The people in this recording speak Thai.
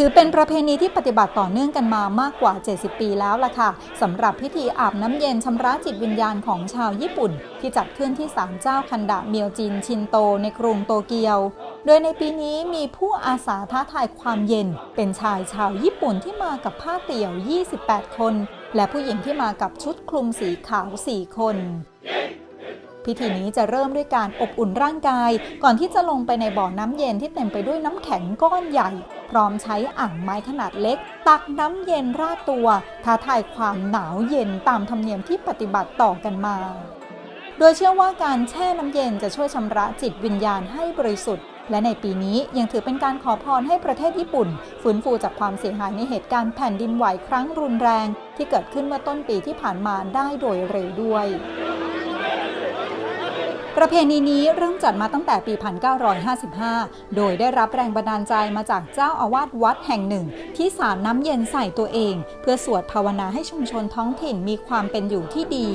ถือเป็นประเพณีที่ปฏิบัติต่อเนื่องกันมามากกว่า 70 ปีแล้วล่ะค่ะสำหรับพิธีอาบน้ำเย็นชำระจิตวิญญาณของชาวญี่ปุ่น ที่จัดขึ้นที่ศาลเจ้าคันดะเมียวจินชินโตในกรุงโตเกียว โดยในปีนี้มีผู้อาสาท้าทายความเย็น เป็นชายชาวญี่ปุ่นที่มากับผ้าเตี่ยว 28 คน และผู้หญิงที่มากับชุดคลุมสีขาว 4 คน พิธีนี้จะเริ่มด้วยการอบอุ่นร่างกาย ก่อนที่จะลงไปในบ่อน้ำเย็นที่เต็มไปด้วยน้ำแข็งก้อนใหญ่ พร้อมใช้อ่างไม้ขนาดเล็ก ตักน้ำเย็นราดตัวท้าทายความหนาวเย็นตามธรรมเนียมที่ปฏิบัติต่อกันมา โดยเชื่อว่าการแช่น้ำเย็นจะช่วยชำระจิตวิญญาณให้บริสุทธิ์ และในปีนี้ยังถือเป็นการขอพรให้ประเทศญี่ปุ่น ฟื้นฟูจากความเสียหายในเหตุการณ์แผ่นดินไหวครั้งรุนแรง ที่เกิดขึ้นเมื่อต้นปีที่ผ่านมาได้โดยเร็วด้วย ประเพณีนี้เริ่มจัดมาตั้งแต่ปี 1955 โดยได้รับแรงบันดาลใจมาจากเจ้าอาวาสวัดแห่งหนึ่ง ที่สาดน้ำเย็นใส่ตัวเอง เพื่อสวดภาวนาให้ชุมชนท้องถิ่นมีความเป็นอยู่ที่ดี